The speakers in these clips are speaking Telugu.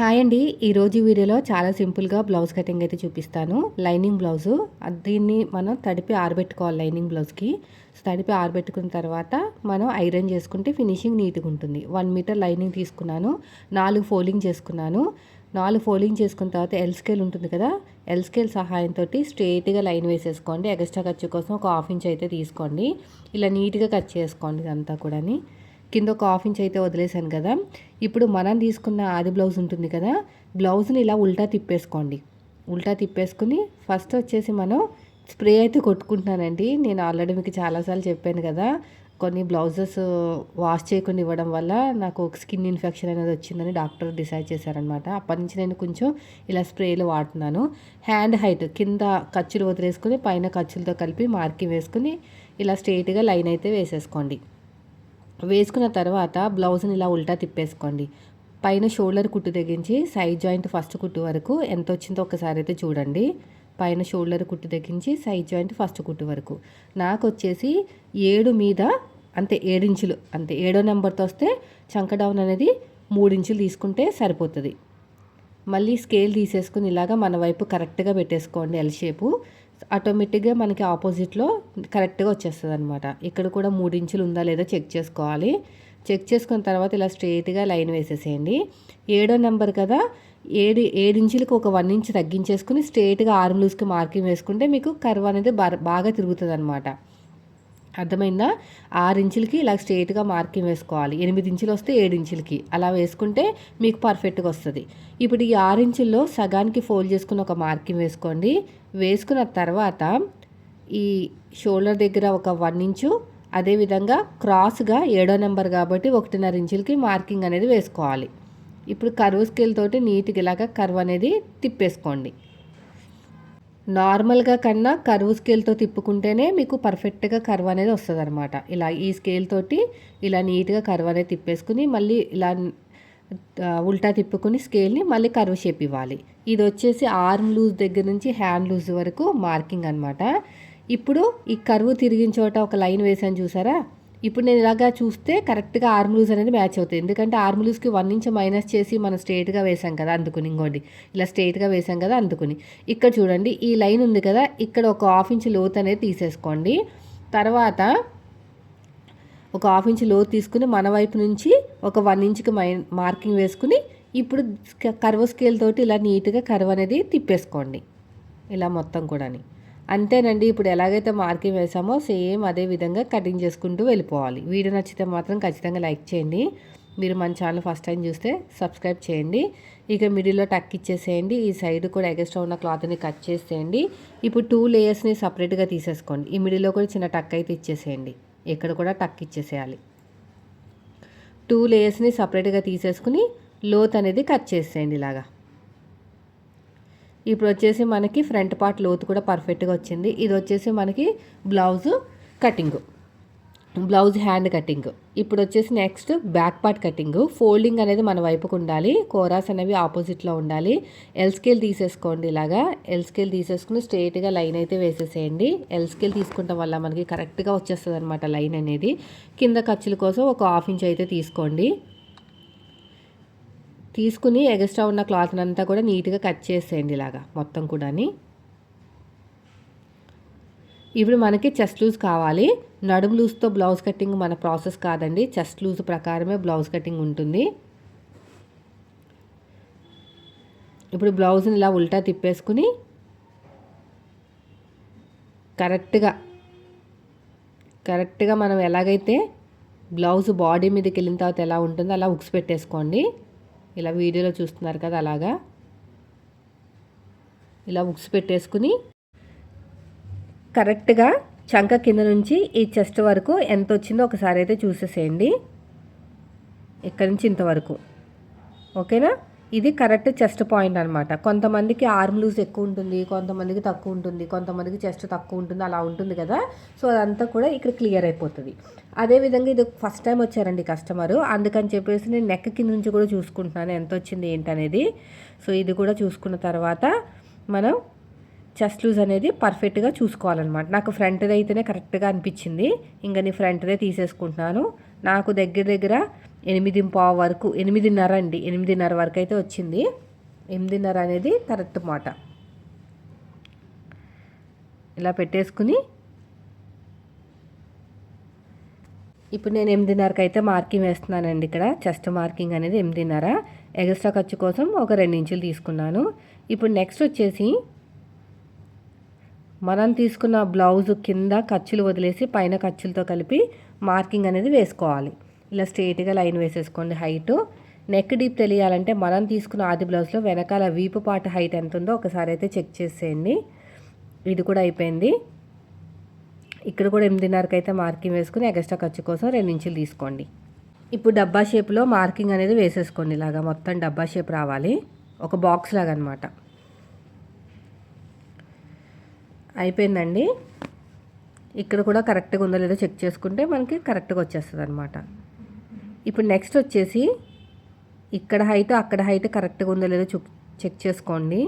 హాయ్ అండి. ఈరోజు వీడియోలో చాలా సింపుల్గా బ్లౌజ్ కటింగ్ అయితే చూపిస్తాను. Lining blouse. దీన్ని మనం తడిపి ఆరబెట్టుకోవాలి లైనింగ్ బ్లౌజ్కి తడిపి ఆరబెట్టుకున్న తర్వాత మనం ఐరన్ చేసుకుంటే ఫినిషింగ్ నీట్గా ఉంటుంది. వన్ మీటర్ లైనింగ్ తీసుకున్నాను. నాలుగు ఫోల్డింగ్ చేసుకున్నాను. నాలుగు ఫోల్డింగ్ చేసుకున్న తర్వాత ఎల్ స్కేల్ ఉంటుంది కదా. ఎల్ స్కేల్ సహాయంతో స్ట్రేట్గా లైన్ వేసేసుకోండి. ఎక్స్ట్రా ఖర్చు కోసం ఒక హాఫ్ ఇంచ్ అయితే తీసుకోండి. ఇలా నీట్గా కట్ చేసుకోండి ఇదంతా కూడా కింద ఒక హాఫ్ ఇంచ్ అయితే వదిలేసాను కదా. ఇప్పుడు మనం తీసుకున్న ఆది బ్లౌజ్ ఉంటుంది కదా బ్లౌజ్ని ఇలా ఉల్టా తిప్పేసుకోండి. ఉల్టా తిప్పేసుకుని ఫస్ట్ వచ్చేసి మనం స్ప్రే అయితే కొట్టుకుంటున్నానండి. నేను ఆల్రెడీ మీకు చాలాసార్లు చెప్పాను కదా కొన్ని బ్లౌజెస్ వాష్ చేయకుండా ఇవ్వడం వల్ల నాకు స్కిన్ ఇన్ఫెక్షన్ అనేది వచ్చిందని డాక్టర్ డిసైడ్ చేశారనమాట అప్పటి నుంచి నేను కొంచెం ఇలా స్ప్రేలు వాడుతున్నాను. హ్యాండ్ హైట్ కింద ఖర్చులు వదిలేసుకొని పైన ఖర్చులతో కలిపి మార్కింగ్ వేసుకుని ఇలా స్ట్రైట్గా లైన్ అయితే వేసేసుకోండి. వేసుకున్న తర్వాత బ్లౌజ్ని ఇలా ఉల్టా తిప్పేసుకోండి. పైన షోల్డర్ కుట్టు తెగించి సైడ్ జాయింట్ ఫస్ట్ కుట్టు వరకు ఎంత వచ్చిందో ఒకసారి అయితే చూడండి. పైన షోల్డర్ కుట్టు తెగించి సైడ్ జాయింట్ ఫస్ట్ కుట్టు వరకు. నాకు వచ్చేసి ఏడు మీద అంతే ఏడించులు అంతే ఏడో నెంబర్తో వస్తే చంక డౌన్ అనేది మూడించులు తీసుకుంటే సరిపోతుంది. మళ్ళీ స్కేల్ తీసేసుకుని ఇలాగా మన వైపు కరెక్ట్గా పెట్టేసుకోండి ఎల్ షేపు ఆటోమేటిక్గా మనకి ఆపోజిట్లో కరెక్ట్గా వచ్చేస్తుంది అనమాట ఇక్కడ కూడా మూడు ఇంచులు ఉందా లేదా చెక్ చేసుకోవాలి. చెక్ చేసుకున్న తర్వాత ఇలా స్ట్రైట్గా లైన్ వేసేసేయండి. ఏడో నెంబర్ కదా ఏడు ఏడు ఇంచులకు ఒక వన్ ఇంచ్ తగ్గించేసుకుని స్ట్రైట్గా ఆర్మ్ లూజ్కి మార్కింగ్ వేసుకుంటే మీకు కర్వ్ అనేది బాగా తిరుగుతుంది అనమాట అర్థమైందా? ఆరు ఇంచులకి ఇలా స్ట్రేట్గా మార్కింగ్ వేసుకోవాలి. ఎనిమిది ఇంచులు వస్తే ఏడు ఇంచులకి అలా వేసుకుంటే మీకు పర్ఫెక్ట్గా వస్తుంది. ఇప్పుడు ఈ ఆరు ఇంచుల్లో సగానికి ఫోల్డ్ చేసుకుని ఒక మార్కింగ్ వేసుకోండి. వేసుకున్న తర్వాత ఈ షోల్డర్ దగ్గర ఒక వన్ ఇంచు అదేవిధంగా క్రాస్గా ఏడో నెంబర్ కాబట్టి ఒకటిన్నర ఇంచులకి మార్కింగ్ అనేది వేసుకోవాలి. ఇప్పుడు కర్వ్ స్కేల్ తోటి నీట్గా ఇలాగా కర్వ్ అనేది తిప్పేసుకోండి. నార్మల్గా కన్నా కర్వ్ స్కేల్తో తిప్పుకుంటేనే మీకు పర్ఫెక్ట్గా కర్వ్ అనేది వస్తుంది అనమాట ఇలా ఈ స్కేల్ తోటి ఇలా నీట్గా కర్వ్ అనేది తిప్పేసుకుని మళ్ళీ ఇలా ఉల్టా తిప్పుకుని స్కేల్ని మళ్ళీ కర్వ్ షేప్ ఇవ్వాలి. ఇది వచ్చేసి ఆర్మ్ లూజ్ దగ్గర నుంచి హ్యాండ్ లూజ్ వరకు మార్కింగ్ అనమాట ఇప్పుడు ఈ కర్వ్ తిరిగిన చోట ఒక లైన్ వేసాను చూసారా? ఇప్పుడు నేను ఇలాగా చూస్తే కరెక్ట్గా ఆర్మ్ లూజ్ అనేది మ్యాచ్ అవుతుంది. ఎందుకంటే ఆర్మ్ లూజ్కి వన్ ఇంచ్ మైనస్ చేసి మనం స్ట్రేట్గా వేసాం కదా అందుకుని ఇంకోటి. ఇలా స్ట్రేట్గా వేసాం కదా అందుకుని. ఇక్కడ చూడండి ఈ లైన్ ఉంది కదా ఇక్కడ ఒక హాఫ్ ఇంచ్ లోత్ అనేది తీసేసుకోండి. తర్వాత ఒక హాఫ్ ఇంచ్లో తీసుకుని మన వైపు నుంచి ఒక వన్ ఇంచ్కి మై మార్కింగ్ వేసుకుని ఇప్పుడు కర్వ్ స్కేల్ తోటి ఇలా నీట్గా కర్వ్ అనేది తిప్పేసుకోండి. ఇలా మొత్తం కూడాని. అంతేనండి ఇప్పుడు ఎలాగైతే మార్కింగ్ వేసామో సేమ్ అదే విధంగా కటింగ్ చేసుకుంటూ వెళ్ళిపోవాలి. వీడియో నచ్చితే మాత్రం ఖచ్చితంగా లైక్ చేయండి. మీరు మన ఛానల్ ఫస్ట్ టైం చూస్తే సబ్స్క్రైబ్ చేయండి. ఇక మిడిల్లో టక్ ఇచ్చేసేయండి. ఈ సైడ్ కూడా ఎగస్ట్రా ఉన్న క్లాత్ని కట్ చేసేయండి. ఇప్పుడు టూ లేయర్స్ని సపరేట్గా తీసేసుకోండి. ఈ మిడిల్లో కూడా చిన్న టక్ అయితే ఇచ్చేసేయండి. ఇక్కడ కూడా టక్ ఇచ్చేసేయాలి. టూ లేయర్స్ని సపరేట్గా తీసేసుకుని లోత్ అనేది కట్ చేసేయండి ఇలాగా. ఇప్పుడు వచ్చేసి మనకి ఫ్రంట్ పార్ట్ లోతు కూడా పర్ఫెక్ట్గా వచ్చింది. ఇది వచ్చేసి మనకి blouse cutting blouse hand cutting. ఇప్పుడు వచ్చేసి next back part cutting folding అనేది మన వైపుకు ఉండాలి. కోరాస్ అనేవి ఆపోజిట్లో ఉండాలి. ఎల్ స్కేల్ తీసేసుకోండి ఇలాగా. ఎల్ స్కేల్ తీసేసుకుని స్ట్రైట్గా లైన్ అయితే వేసేసేయండి. ఎల్ స్కేల్ తీసుకుంటాం వల్ల మనకి కరెక్ట్గా వచ్చేస్తుంది అనమాట లైన్ అనేది. కింద ఖర్చుల కోసం ఒక హాఫ్ ఇంచ్ అయితే తీసుకోండి. తీసుకుని ఎగస్ట్రా ఉన్న క్లాత్ అంతా కూడా నీట్గా కట్ చేసేయండి ఇలాగా. మొత్తం కూడా ఇప్పుడు మనకి చెస్ట్ లూజ్ కావాలి. నడుము లూజ్తో బ్లౌజ్ కటింగ్ మన ప్రాసెస్ కాదండి. చెస్ట్ లూజ్ ప్రకారమే బ్లౌజ్ కటింగ్ ఉంటుంది. ఇప్పుడు బ్లౌజ్ని ఇలా ఉల్టా తిప్పేసుకుని కరెక్ట్గా కరెక్ట్గా మనం ఎలాగైతే బ్లౌజ్ బాడీ మీదకి వెళ్ళిన తర్వాత ఎలా ఉంటుందో అలా ఉక్స్ పెట్టేసుకోండి. ఇలా వీడియోలో చూస్తున్నారు కదా అలాగా. ఇలా ఉక్స్ పెట్టేసుకుని కరెక్ట్గా చంక కింద నుంచి ఈ చెస్ట్ వరకు ఎంత వచ్చిందో ఒకసారి అయితే చూసేసేయండి. ఇక్కడ నుంచి ఇంతవరకు. ఓకేనా? ఇది కరెక్ట్ చెస్ట్ పాయింట్ అనమాట కొంతమందికి ఆర్మ్ లూజ్ ఎక్కువ ఉంటుంది కొంతమందికి తక్కువ ఉంటుంది కొంతమందికి చెస్ట్ తక్కువ ఉంటుంది అలా ఉంటుంది కదా. సో అదంతా కూడా ఇక్కడ క్లియర్ అయిపోతుంది. అదేవిధంగా ఇది ఫస్ట్ టైం వచ్చారండి కస్టమరు. అందుకని చెప్పేసి నేను నెక్ కింద నుంచి కూడా చూసుకుంటున్నాను ఎంత వచ్చింది ఏంటనేది. సో ఇది కూడా చూసుకున్న తర్వాత మనం చెస్ట్ లూజ్ అనేది పర్ఫెక్ట్గా చూసుకోవాలన్నమాట. నాకు ఫ్రంట్ది అయితేనే కరెక్ట్గా అనిపించింది. ఇంకా నేను ఫ్రంట్దే తీసేసుకుంటున్నాను. నాకు దగ్గర దగ్గర ఎనిమిది పావు వరకు ఎనిమిదిన్నర అండి ఎనిమిదిన్నర వరకు అయితే వచ్చింది. ఎనిమిదిన్నర అనేది కరెక్ట్ మాట. ఇలా పెట్టేసుకుని ఇప్పుడు నేను ఎనిమిదిన్నరకు అయితే మార్కింగ్ వేస్తున్నానండి ఇక్కడ. చెస్ట్ మార్కింగ్ అనేది ఎనిమిదిన్నర. ఎగస్ట్రా ఖర్చు కోసం ఒక రెండు ఇంచులు తీసుకున్నాను. ఇప్పుడు నెక్స్ట్ వచ్చేసి మనం తీసుకున్న బ్లౌజ్ కింద ఖర్చులు వదిలేసి పైన ఖర్చులతో కలిపి మార్కింగ్ అనేది వేసుకోవాలి. ఇలా స్ట్రేట్గా లైన్ వేసేసుకోండి హైటు. నెక్ డీప్ తెలియాలంటే మనం తీసుకున్న ఆది బ్లౌజ్లో వెనకాల వీపు పాట హైట్ ఎంత ఉందో ఒకసారి అయితే చెక్ చేసేయండి. ఇది కూడా అయిపోయింది. ఇక్కడ కూడా ఎనిమిదిన్నరకు అయితే మార్కింగ్ వేసుకుని ఎక్స్ట్రా ఖర్చు కోసం రెండు ఇంచులు తీసుకోండి. ఇప్పుడు డబ్బా షేప్లో మార్కింగ్ అనేది వేసేసుకోండి ఇలాగా. మొత్తం డబ్బా షేప్ రావాలి. ఒక బాక్స్ లాగా అనమాట అయిపోయిందండి. ఇక్కడ కూడా కరెక్ట్గా ఉందో లేదో చెక్ చేసుకుంటే మనకి కరెక్ట్గా వచ్చేస్తుంది అనమాట ఇప్పుడు నెక్స్ట్ వచ్చేసి ఇక్కడ హైట్ అక్కడ హైట్ కరెక్ట్గా ఉందో లేదో చెక్ చేసుకోండి.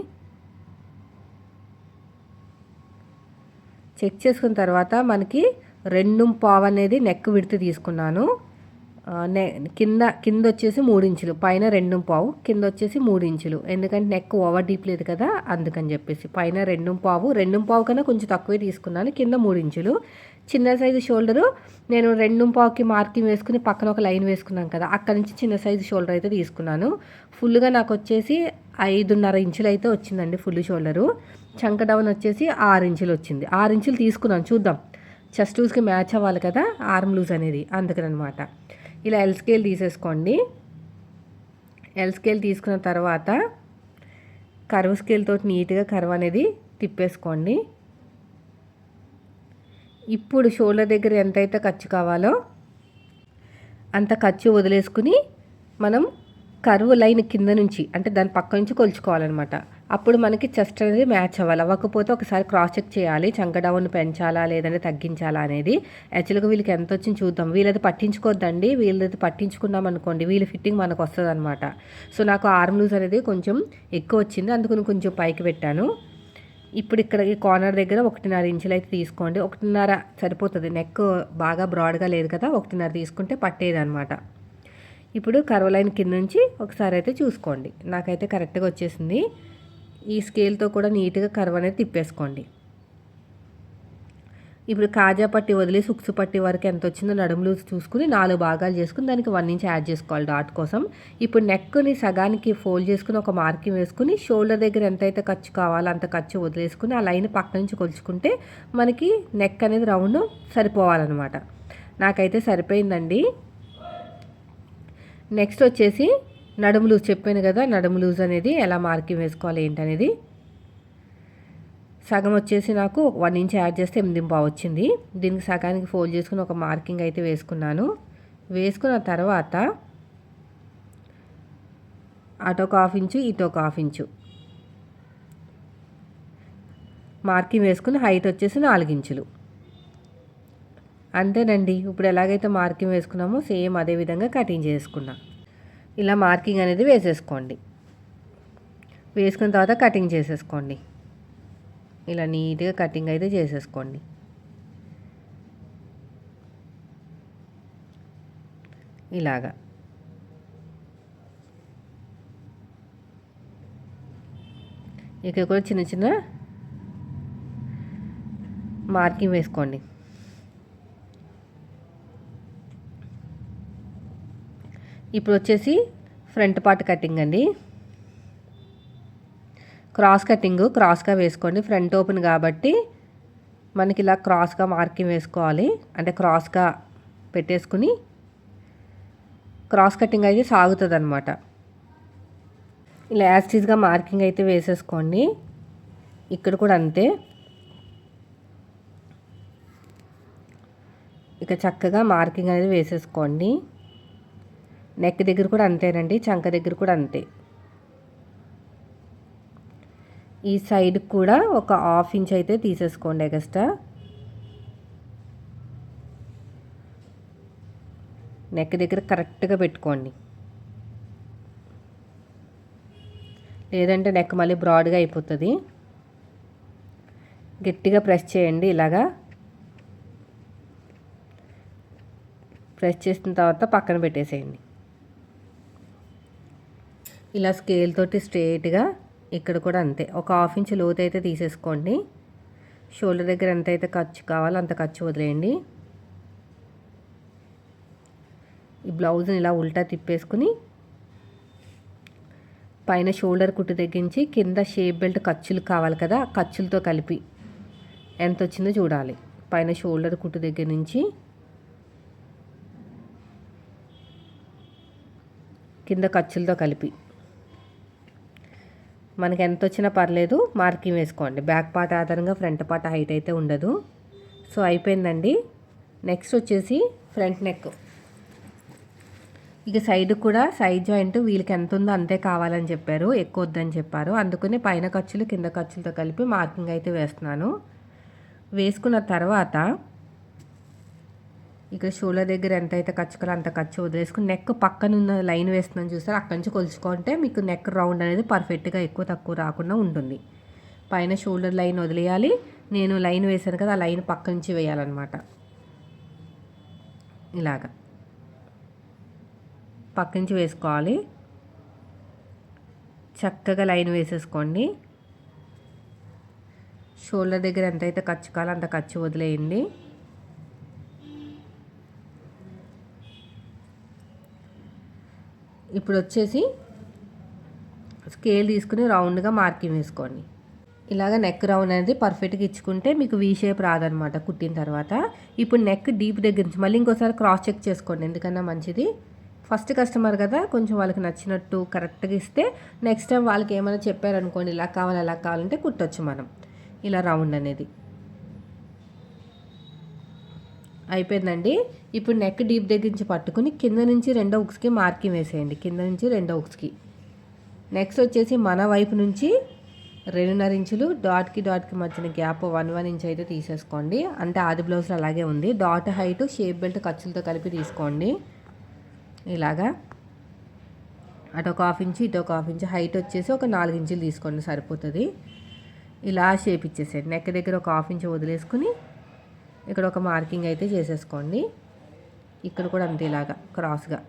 చెక్ చేసుకున్న తర్వాత మనకి రెండు పావు అనేది నెక్ విడితే తీసుకున్నాను. నె కింద కింద వచ్చేసి మూడు ఇంచులు పైన రెండు పావు కింద వచ్చేసి మూడు ఇంచులు ఎందుకంటే నెక్ ఓవర్ డీప్ లేదు కదా అందుకని చెప్పేసి. పైన రెండు పావు రెండు పావు కన్నా కొంచెం తక్కువే తీసుకున్నాను కింద మూడు ఇంచులు చిన్న సైజు షోల్డరు నేను రెండు పావుకి మార్కింగ్ వేసుకుని పక్కన ఒక లైన్ వేసుకున్నాను కదా అక్కడ నుంచి చిన్న సైజు షోల్డర్ అయితే తీసుకున్నాను. ఫుల్గా నాకు వచ్చేసి ఐదున్నర ఇంచులు అయితే వచ్చిందండి ఫుల్ షోల్డరు. చంక డౌన్ వచ్చేసి ఆరు ఇంచులు వచ్చింది. ఆరు ఇంచులు తీసుకున్నాను చూద్దాం. చెస్ట్ లూజ్కి మ్యాచ్ అవ్వాలి కదా ఆర్మ్ లూజ్ అనేది అందుకనమాట ఇలా ఎల్ స్కేల్ తీసేసుకోండి. ఎల్ స్కేల్ తీసుకున్న తర్వాత కర్వ్ స్కేల్తో నీట్గా కర్వ్ అనేది తిప్పేసుకోండి. ఇప్పుడు షోల్డర్ దగ్గర ఎంతైతే ఖర్చు కావాలో అంత ఖర్చు వదిలేసుకుని మనం కరువు లైన్ కింద నుంచి అంటే దాని పక్క నుంచి కొలుచుకోవాలన్నమాట. అప్పుడు మనకి చెస్ట్ అనేది మ్యాచ్ అవ్వాలి. అవ్వకపోతే ఒకసారి క్రాస్ చెక్ చేయాలి. చంక డౌన్ పెంచాలా లేదంటే తగ్గించాలా అనేది. యాక్చువల్గా వీళ్ళకి ఎంత వచ్చింది చూద్దాం. వీళ్ళది పట్టించుకోవద్దండి వీళ్ళది పట్టించుకున్నాం అనుకోండి వీళ్ళ ఫిట్టింగ్ మనకు వస్తుంది అనమాట సో నాకు ఆర్మ్ లూజ్ అనేది కొంచెం ఎక్కువ వచ్చింది. అందుకని కొంచెం పైకి పెట్టాను. ఇప్పుడు ఇక్కడ ఈ కార్నర్ దగ్గర ఒకటిన్నర ఇంచులు అయితే తీసుకోండి. ఒకటిన్నర సరిపోతుంది. నెక్ బాగా బ్రాడ్గా లేదు కదా ఒకటిన్నర తీసుకుంటే పట్టేది అనమాట ఇప్పుడు కర్వ్ లైన్ కింద నుంచి ఒకసారి అయితే చూసుకోండి. నాకైతే కరెక్ట్గా వచ్చేసింది. ఈ స్కేల్తో కూడా నీట్గా కర్వ్ అనేది తిప్పేసుకోండి. ఇప్పుడు కాజా పట్టి వదిలి సుక్సు పట్టి వరకు ఎంత వచ్చిందో నడుములు చూసుకుని నాలుగు భాగాలు చేసుకుని దానికి వన్ ఇంచ్ యాడ్ చేసుకోవాలి డాట్ కోసం. ఇప్పుడు నెక్ని సగానికి ఫోల్డ్ చేసుకుని ఒక మార్కింగ్ వేసుకుని షోల్డర్ దగ్గర ఎంతైతే ఖర్చు కావాలో అంత ఖర్చు వదిలేసుకుని ఆ లైన్ పక్క నుంచి కొలుచుకుంటే మనకి నెక్ అనేది రౌండ్ సరిపోవాలన్నమాట. నాకైతే సరిపోయిందండి. నెక్స్ట్ వచ్చేసి నడుము లూజ్ చెప్పాను కదా నడుము లూజ్ అనేది ఎలా మార్కింగ్ వేసుకోవాలి ఏంటనేది. సగం వచ్చేసి నాకు వన్ ఇంచ్ యాడ్ చేస్తే ఎనిమిది పావు వచ్చింది. దీనికి సగానికి ఫోల్డ్ చేసుకుని ఒక మార్కింగ్ అయితే వేసుకున్నాను. వేసుకున్న తర్వాత అటు ఒక హాఫ్ ఇంచు ఇటు ఒక హాఫ్ ఇంచు. మార్కింగ్ వేసుకుని హైట్ వచ్చేసి నాలుగించులు అంతేనండి. ఇప్పుడు ఎలాగైతే మార్కింగ్ వేసుకున్నామో సేమ్ అదే విధంగా కటింగ్ చేసుకున్నాను ఇలా మార్కింగ్ అనేది వేసేసుకోండి. వేసుకున్న తర్వాత కటింగ్ చేసేసుకోండి. ఇలా నీట్గా కటింగ్ అయితే చేసేసుకోండి. ఇలాగా. ఇక్కడ కూడా చిన్న చిన్న మార్కింగ్ వేసుకోండి. ఇప్పుడు వచ్చేసి ఫ్రంట్ పార్ట్ కటింగ్ అండి. క్రాస్ కటింగ్ క్రాస్గా వేసుకోండి. ఫ్రంట్ ఓపెన్ కాబట్టి మనకి ఇలా క్రాస్గా మార్కింగ్ వేసుకోవాలి. అంటే క్రాస్గా పెట్టేసుకుని క్రాస్ కటింగ్ అయితే సాగుతుంది అనమాట ఇలా యాస్టీస్గా మార్కింగ్ అయితే వేసేసుకోండి. ఇక్కడ కూడా అంతే. ఇక చక్కగా మార్కింగ్ అనేది వేసేసుకోండి. నెక్ దగ్గర కూడా అంతేనండి చంక దగ్గర కూడా అంతే. ఈ సైడ్ కూడా ఒక హాఫ్ ఇంచ్ అయితే తీసేసుకోండి ఎగస్ట్రా. నెక్ దగ్గర కరెక్ట్గా పెట్టుకోండి. లేదంటే నెక్ మళ్ళీ బ్రాడ్గా అయిపోతుంది. గట్టిగా ప్రెస్ చేయండి ఇలాగా. ప్రెస్ చేసిన తర్వాత పక్కన పెట్టేసేయండి. ఇలా స్కేల్ తోటి స్ట్రేట్గా ఇక్కడ కూడా అంతే. ఒక హాఫ్ ఇంచ్ లోతు అయితే తీసేసుకోండి. షోల్డర్ దగ్గర ఎంత అయితే ఖర్చు కావాలో అంత ఖర్చు వదిలేయండి. ఈ బ్లౌజ్ని ఇలా ఉల్టా తిప్పేసుకుని పైన షోల్డర్ కుట్టు తగ్గించి కింద షేప్ బెల్ట్ ఖర్చులు కావాలి కదా ఖర్చులతో కలిపి. ఎంత వచ్చిందో చూడాలి. పైన షోల్డర్ కుట్టు దగ్గర నుంచి కింద ఖర్చులతో కలిపి. మనకి ఎంత వచ్చినా పర్లేదు మార్కింగ్ వేసుకోండి. బ్యాక్ పార్ట్ ఆధారంగా ఫ్రంట్ పార్ట్ హైట్ అయితే ఉండదు. సో అయిపోయిందండి. నెక్స్ట్ వచ్చేసి ఫ్రంట్ నెక్. ఇక సైడ్ కూడా సైడ్ జాయింట్ వీళ్ళకి ఎంత ఉందో అంతే కావాలని చెప్పారు. ఎక్కువ వద్దని చెప్పారు. అందుకని పైన ఖర్చులు కింద ఖర్చులతో కలిపి మార్కింగ్ అయితే వేస్తున్నాను. వేసుకున్న తర్వాత ఇక్కడ షోల్డర్ దగ్గర ఎంత అయితే ఖర్చు అంత ఖర్చు వదిలేసుకుని నెక్ పక్కన ఉన్న లైన్ వేస్తున్నాను చూస్తారు అక్కడి నుంచి కొలుచుకుంటే మీకు నెక్ రౌండ్ అనేది పర్ఫెక్ట్గా ఎక్కువ తక్కువ రాకుండా ఉంటుంది. పైన షోల్డర్ లైన్ వదిలేయాలి. నేను లైన్ వేసాను కదా ఆ లైన్ పక్క నుంచి వేయాలన్నమాట. ఇలాగా. పక్క నుంచి వేసుకోవాలి. చక్కగా లైన్ వేసేసుకోండి. షోల్డర్ దగ్గర ఎంత అయితే ఖర్చు కావాలో అంత ఖర్చు వదిలేయండి. ఇప్పుడు వచ్చేసి స్కేల్ తీసుకుని రౌండ్గా మార్కింగ్ వేసుకోండి. ఇలాగ నెక్ రౌండ్ అనేది పర్ఫెక్ట్గా ఇచ్చుకుంటే మీకు వీ షేప్ రాదనమాట కుట్టిన తర్వాత. ఇప్పుడు నెక్ డీప్ దగ్గర నుంచి మళ్ళీ ఇంకోసారి క్రాస్ చెక్ చేసుకోండి ఎందుకన్నా మంచిది. ఫస్ట్ కస్టమర్ కదా కొంచెం వాళ్ళకి నచ్చినట్టు కరెక్ట్గా ఇస్తే నెక్స్ట్ టైం వాళ్ళకి ఏమైనా చెప్పారనుకోండి ఇలా కావాలి అలా కావాలంటే కుట్టొచ్చు మనం. ఇలా రౌండ్ అనేది. అయిపోయిందండి. ఇప్పుడు నెక్ డీప్ దగ్గర నుంచి పట్టుకుని కింద నుంచి రెండో ఉక్స్కి మార్కింగ్ వేసేయండి. కింద నుంచి రెండో ఉక్స్కి. నెక్స్ట్ వచ్చేసి మన వైపు నుంచి రెండున్నర ఇంచులు డాట్కి డాట్కి మధ్యన గ్యాప్ వన్ వన్ ఇంచ్ అయితే తీసేసుకోండి. అంటే ఆది బ్లౌజ్ అలాగే ఉంది. డాట్ హైట్ షేప్ బెల్ట్ ఖర్చులతో కలిపి తీసుకోండి. ఇలాగా. అటు ఒక హాఫ్ ఇంచు ఇటు ఒక హాఫ్ ఇంచు హైట్ వచ్చేసి ఒక నాలుగు ఇంచులు తీసుకోండి సరిపోతుంది. ఇలా షేప్ ఇచ్చేసేయండి. నెక్ దగ్గర ఒక హాఫ్ ఇంచు వదిలేసుకుని ఇక్కడ ఒక మార్కింగ్ అయితే చేసేసుకోండి. ఇక్కడ కూడా అంతే ఇలాగా క్రాస్గా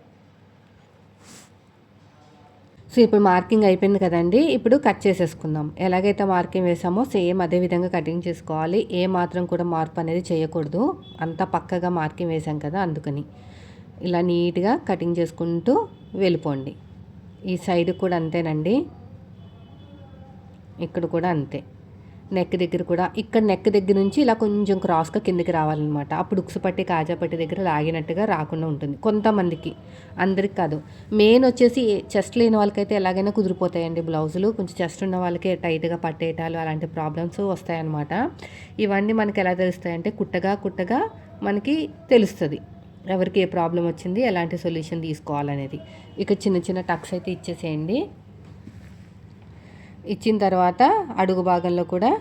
సో ఇప్పుడు మార్కింగ్ అయిపోయింది కదండి. ఇప్పుడు కట్ చేసేసుకుందాం. ఎలాగైతే మార్కింగ్ వేసామో సేమ్ అదే విధంగా కటింగ్ చేసుకోవాలి. ఏ మాత్రం కూడా మార్పు అనేది చేయకూడదు. అంతా పక్కగా మార్కింగ్ వేసాం కదా అందుకని. ఇలా నీట్గా కటింగ్ చేసుకుంటూ వెళ్ళిపోండి. ఈ సైడ్ కూడా అంతేనండి. ఇక్కడ కూడా అంతే. నెక్ దగ్గర కూడా ఇక్కడ నెక్ దగ్గర నుంచి ఇలా కొంచెం క్రాస్గా కిందకి రావాలన్నమాట. అప్పుడు ఉక్సు పట్టి కాజా పట్టి దగ్గర లాగినట్టుగా రాకుండా ఉంటుంది. కొంతమందికి అందరికి కాదు. మెయిన్ వచ్చేసి చెస్ట్ లేని వాళ్ళకైతే ఎలాగైనా కుదిరిపోతాయండి బ్లౌజులు. కొంచెం చెస్ట్ ఉన్న వాళ్ళకి టైట్గా పట్టేయటాలు అలాంటి ప్రాబ్లమ్స్ వస్తాయన్నమాట. ఇవన్నీ మనకి ఎలా తెలుస్తాయంటే కుట్టగా కుట్టగా మనకి తెలుస్తుంది. ఎవరికి ఏ ప్రాబ్లం వచ్చింది ఎలాంటి సొల్యూషన్ తీసుకోవాలనేది. ఇక చిన్న చిన్న టక్స్ అయితే ఇచ్చేసేయండి. ఇచ్చిన తర్వాత అడుగు భాగంలో కూడా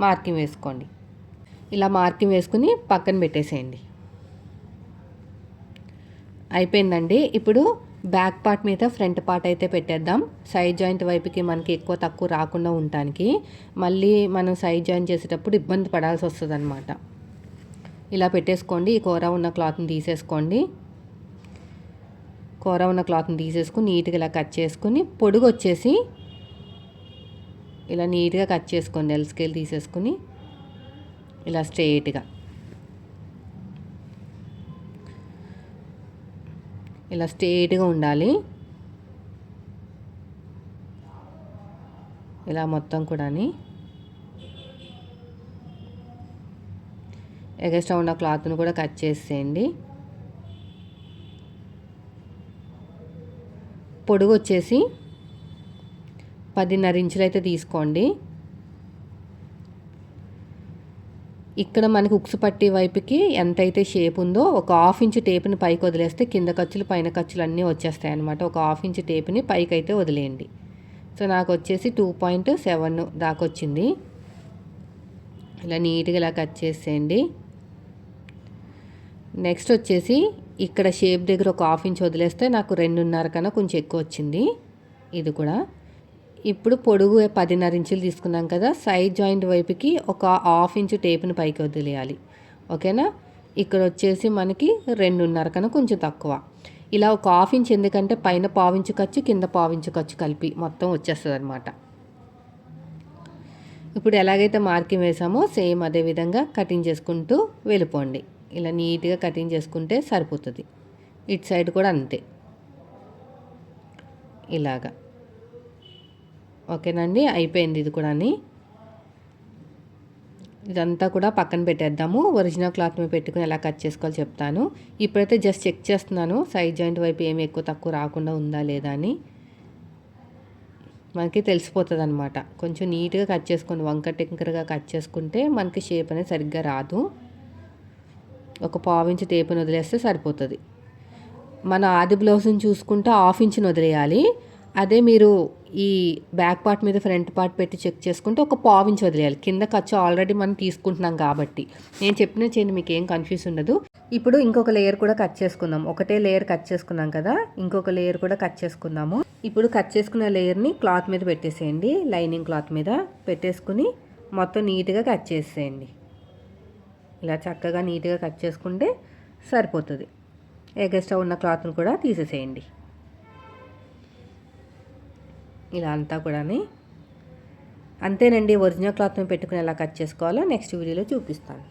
మార్కింగ్ వేసుకోండి. ఇలా మార్కింగ్ వేసుకుని పక్కన పెట్టేసేయండి. అయిపోయిందండి. ఇప్పుడు బ్యాక్ పార్ట్ మీద ఫ్రంట్ పార్ట్ అయితే పెట్టేద్దాం. సైడ్ జాయింట్ వైపుకి మనకి ఎక్కువ తక్కువ రాకుండా ఉండటానికి మళ్ళీ మనం సైడ్ జాయింట్ చేసేటప్పుడు ఇబ్బంది పడాల్సి వస్తుంది అనమాట ఇలా పెట్టేసుకోండి. ఈ కూర ఉన్న క్లాత్ని తీసేసుకోండి. కూర ఉన్న క్లాత్ని తీసేసుకుని నీట్గా ఇలా కట్ చేసుకుని పొడుగు వచ్చేసి ఇలా నీట్గా కట్ చేసుకోండి ఎల్ స్కేల్ తీసేసుకుని ఇలా స్ట్రైట్గా ఇలా స్ట్రైట్గా ఉండాలి. ఇలా మొత్తం కూడాని. ఎగస్ట్రా ఉన్న క్లాత్ను కూడా కట్ చేసేయండి. పొడుగు వచ్చేసి పదిన్నర ఇంచులు అయితే తీసుకోండి. ఇక్కడ మనకి ఉక్సు పట్టి వైపుకి ఎంతైతే షేప్ ఉందో ఒక హాఫ్ ఇంచు టేపుని పైకి వదిలేస్తే కింద ఖర్చులు పైన ఖర్చులు అన్నీ వచ్చేస్తాయి అనమాట ఒక హాఫ్ ఇంచు టేపుని పైకి అయితే వదిలేయండి. సో నాకు వచ్చేసి టూ పాయింట్ సెవెన్ దాకా వచ్చింది. ఇలా నీట్గా ఇలా కట్ చేసేయండి. నెక్స్ట్ వచ్చేసి ఇక్కడ షేప్ దగ్గర ఒక హాఫ్ ఇంచ్ వదిలేస్తే నాకు రెండున్నర కన్నా కొంచెం ఎక్కువ వచ్చింది. ఇది కూడా. ఇప్పుడు పొడుగు పదిన్నర ఇంచులు తీసుకున్నాం కదా సైడ్ జాయింట్ వైపుకి ఒక హాఫ్ ఇంచు టేపుని పైకి వదిలేయాలి. ఓకేనా? ఇక్కడ వచ్చేసి మనకి రెండున్నర కన్నా కొంచెం తక్కువ. ఇలా ఒక హాఫ్ ఇంచ్ ఎందుకంటే పైన పావించు ఖర్చు కింద పావించు ఖర్చు కలిపి మొత్తం వచ్చేస్తుంది అనమాట ఇప్పుడు ఎలాగైతే మార్కింగ్ వేసామో సేమ్ అదే విధంగా కటింగ్ చేసుకుంటూ వెళ్ళిపోండి. ఇలా నీట్గా కటింగ్ చేసుకుంటే సరిపోతుంది. ఇటు సైడ్ కూడా అంతే. ఇలాగా. ఓకేనండి అయిపోయింది ఇది కూడా ఇదంతా కూడా పక్కన పెట్టేద్దాము. ఒరిజినల్ క్లాత్ మీద పెట్టుకుని ఎలా కట్ చేసుకోవాలో చెప్తాను. ఇప్పుడైతే జస్ట్ చెక్ చేస్తున్నాను సైడ్ జాయింట్ వైపు ఏమి ఎక్కువ తక్కువ రాకుండా ఉందా లేదా అని. మనకి తెలిసిపోతుంది అనమాట కొంచెం నీట్గా కట్ చేసుకొని వంక టింకరగా కట్ చేసుకుంటే మనకి షేప్ అనేది సరిగ్గా రాదు. ఒక పావు ఇంచు టేపుని వదిలేస్తే సరిపోతుంది. మన ఆది బ్లౌజ్ని చూసుకుంటే హాఫ్ ఇంచుని వదిలేయాలి. అదే మీరు ఈ బ్యాక్ పార్ట్ మీద ఫ్రంట్ పార్ట్ పెట్టి చెక్ చేసుకుంటే ఒక పావు వదిలేయాలి. కింద ఖర్చు ఆల్రెడీ మనం తీసుకుంటున్నాం కాబట్టి. నేను చెప్పిన చేయండి మీకు ఏం కన్ఫ్యూజ్ ఉండదు. ఇప్పుడు ఇంకొక లేయర్ కూడా కట్ చేసుకుందాం. ఒకటే లేయర్ కట్ చేసుకున్నాం కదా ఇంకొక లేయర్ కూడా కట్ చేసుకుందాము. ఇప్పుడు కట్ చేసుకున్న లేయర్ని క్లాత్ మీద పెట్టేసేయండి. లైనింగ్ క్లాత్ మీద పెట్టేసుకుని మొత్తం నీట్గా కట్ చేసేయండి. ఇలా చక్కగా నీట్గా కట్ చేసుకుంటే సరిపోతుంది. ఎగస్ట్రా ఉన్న క్లాత్ను కూడా తీసేసేయండి. ఇలా అంతా కూడా అంతేనండి ఒరిజినల్ క్లాత్ పెట్టుకుని ఎలా కట్ చేసుకోవాలో. నెక్స్ట్ వీడియోలో చూపిస్తాను.